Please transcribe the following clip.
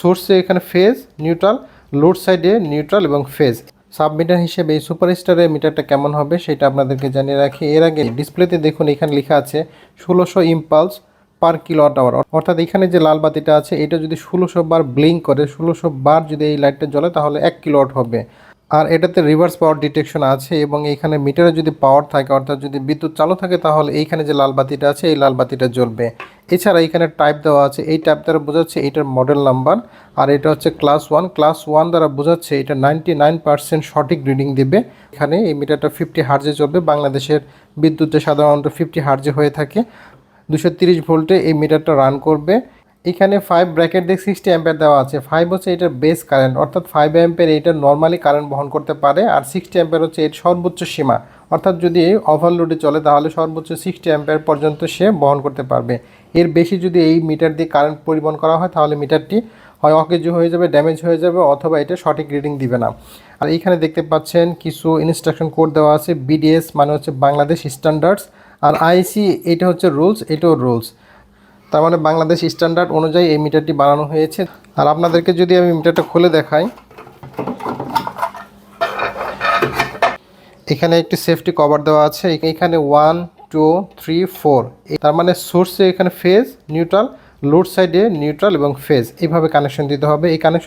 সোর্সে এখানে phase, neutral, load সাইডে neutral এবং ফেজ। সাবমিটার হিসেবে এই সুপারস্টারের মিটারটা কেমন হবে সেটা আপনাদেরকে জানিয়ে রাখি। এর আগে ডিসপ্লেতে দেখুন এখানে লেখা আছে ষোলোশো ইম্পালস পার কিলোয়াট আওয়ার। অর্থাৎ এখানে যে লাল বাতিটা আছে, এটা যদি ষোলোশো বার ব্লিঙ্ক করে, ষোলোশো বার যদি এই লাইটটা জ্বলে, তাহলে এক কিলোয়াট হবে। আর এটাতে রিভার্স পাওয়ার ডিটেকশন আছে এবং এখানে মিটারে যদি পাওয়ার থাকে, অর্থাৎ যদি বিদ্যুৎ চালু থাকে, তাহলে এইখানে যে লাল বাতিটা আছে, এই লাল বাতিটা জ্বলবে। এছাড়া এখানে টাইপ দেওয়া আছে, এই টাইপ দ্বারা বোঝাচ্ছে এটার মডেল নাম্বার আর এটা হচ্ছে ক্লাস ওয়ান ক্লাস ওয়ান দ্বারা বোঝাচ্ছে এটা নাইনটি সঠিক রিডিং দেবে। এখানে এই মিটারটা ফিফটি হার্জে চলবে, বাংলাদেশের বিদ্যুতে সাধারণত ফিফটি হার্জে হয়ে থাকে। দুশো ভোল্টে এই মিটারটা রান করবে। এখানে ফাইভ ব্র্যাকেট দিয়ে সিক্সটি অ্যাম্পের দেওয়া আছে। ফাইভ হচ্ছে এটার বেস কারেন্ট অর্থাৎ ফাইভ অ্যাম্পের এটা নর্মালি কারেন্ট বহন করতে পারে, আর সিক্সটি অ্যাম্পের হচ্ছে এর সর্বোচ্চ সীমা। অর্থাৎ যদি ওভারলোডে চলে, তাহলে সর্বোচ্চ সিক্সটি অ্যাম্পের পর্যন্ত সে বহন করতে পারবে। এর বেশি যদি এই মিটার দিয়ে কারেন্ট পরিবহন করা হয়, তাহলে মিটারটি হয় অকেজো হয়ে যাবে ড্যামেজ হয়ে যাবে, অথবা এটা সঠিক রিডিং দিবে না। আর এখানে দেখতে পাচ্ছেন কিছু ইনস্ট্রাকশন কোড দেওয়া আছে বিডিএস মানে হচ্ছে বাংলাদেশ স্ট্যান্ডার্ডস আর আইসি এটা হচ্ছে রুলস এটাও রুলস তার মানে বাংলাদেশ স্ট্যান্ডার্ড অনুযায়ী এই মিটারটি বানানো হয়েছে। আর আপনাদেরকে যদি আমি মিটারটা খুলে দেখাই। এখানে একটি সেফটি কভার দেওয়া আছে। এখানে ওয়ান টু থ্রি ফোর তার মানে সোর্সে এখানে ফেজ নিউট্রাল লোড সাইডে নিউট্রাল এবং ফেজ এইভাবে কানেকশন দিতে হবে। এই কানেকশন